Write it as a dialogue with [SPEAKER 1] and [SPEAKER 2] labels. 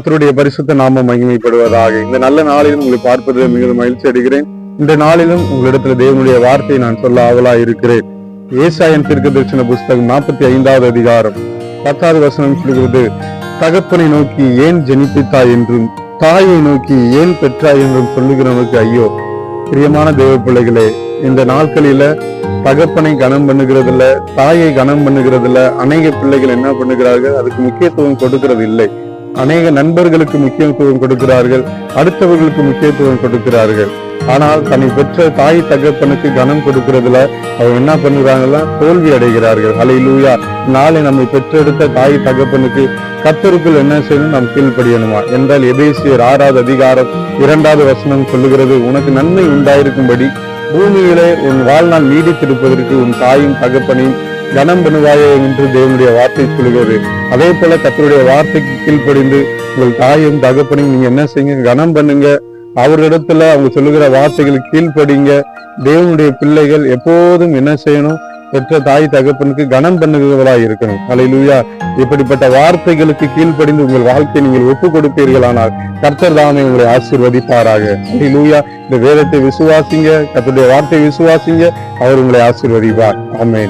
[SPEAKER 1] கத்தருடைய பரிசுத்த நாம மகிமைப்படுவதாக. இந்த நல்ல நாளிலும் உங்களை பார்ப்பதில் மிகவும் மகிழ்ச்சி அடைகிறேன். இந்த நாளிலும் உங்களிடத்துல தேவனுடைய வார்த்தையை நான் சொல்ல ஆவலா இருக்கிறேன். ஏசாயன் திருக்க தரிசன புஸ்தகம் நாற்பத்தி ஐந்தாவது அதிகாரம் பத்தாவது வசனம் சொல்கிறது தகப்பனை நோக்கி ஏன் ஜெனிப்பித்தாய் என்றும் தாயை நோக்கி ஏன் பெற்றாய் என்றும் சொல்லுகிறவனுக்கு ஐயோ. பிரியமான தேவ பிள்ளைகளே இந்த நாட்களில தகப்பனை கனம் பண்ணுகிறதுல தாயை கனம் பண்ணுகிறதுல அநேக பிள்ளைகள் என்ன பண்ணுகிறார்கள்? அதுக்கு முக்கியத்துவம் கொடுக்கிறது இல்லை அநேக நண்பர்களுக்கு முக்கியத்துவம் கொடுக்கிறார்கள் அடுத்தவர்களுக்கு முக்கியத்துவம் கொடுக்கிறார்கள். ஆனால் தன்னை பெற்ற தாய் தகப்பனுக்கு கனம் கொடுக்கறதுல அவங்க என்ன பண்ணுறாங்கன்னா தோல்வி அடைகிறார்கள். அலை லூயா நாளை நம்மை பெற்றெடுத்த தாய் தகப்பனுக்கு கத்தருக்குள் என்ன செய்யணும்? நாம் கீழ்ப்படியணுமா? என்றால் எபேசியர் ஆறாவது அதிகாரம் இரண்டாவது வசனம் சொல்லுகிறது உனக்கு நன்மை உண்டாயிருக்கும்படி பூமியிலே உன் வாழ்நாள் நீடித்திருப்பதற்கு உன் தாயும் தகப்பனையும் கனம் பண்ணுவாயே என்று தேவனுடைய வார்த்தை சொல்கிறது. அதே போல கத்தருடைய வார்த்தைக்கு கீழ்ப்படிந்து உங்கள் தாயும் தகப்பனையும் நீங்க என்ன செய்யுங்க? கனம் பண்ணுங்க. அவர்களிடத்துல அவங்க சொல்லுகிற வார்த்தைகளுக்கு கீழ்ப்படிங்க. தேவனுடைய பிள்ளைகள் எப்போதும் என்ன செய்யணும்? பெற்ற தாய் தகப்பனுக்கு கனம் பண்ணுகிறவர்களா இருக்கணும். அலையிலூயா இப்படிப்பட்ட வார்த்தைகளுக்கு கீழ்ப்படிந்து உங்கள் வாழ்க்கையை நீங்கள் ஒப்பு கொடுப்பீர்களானால் கர்த்தர் தாமே உங்களை ஆசீர்வதிப்பாராக. அலையிலூயா இந்த வேதத்தை விசுவாசிங்க. கர்த்தருடைய வார்த்தையை விசுவாசிங்க. அவர் உங்களை ஆசீர்வதிப்பார். ஆமேன்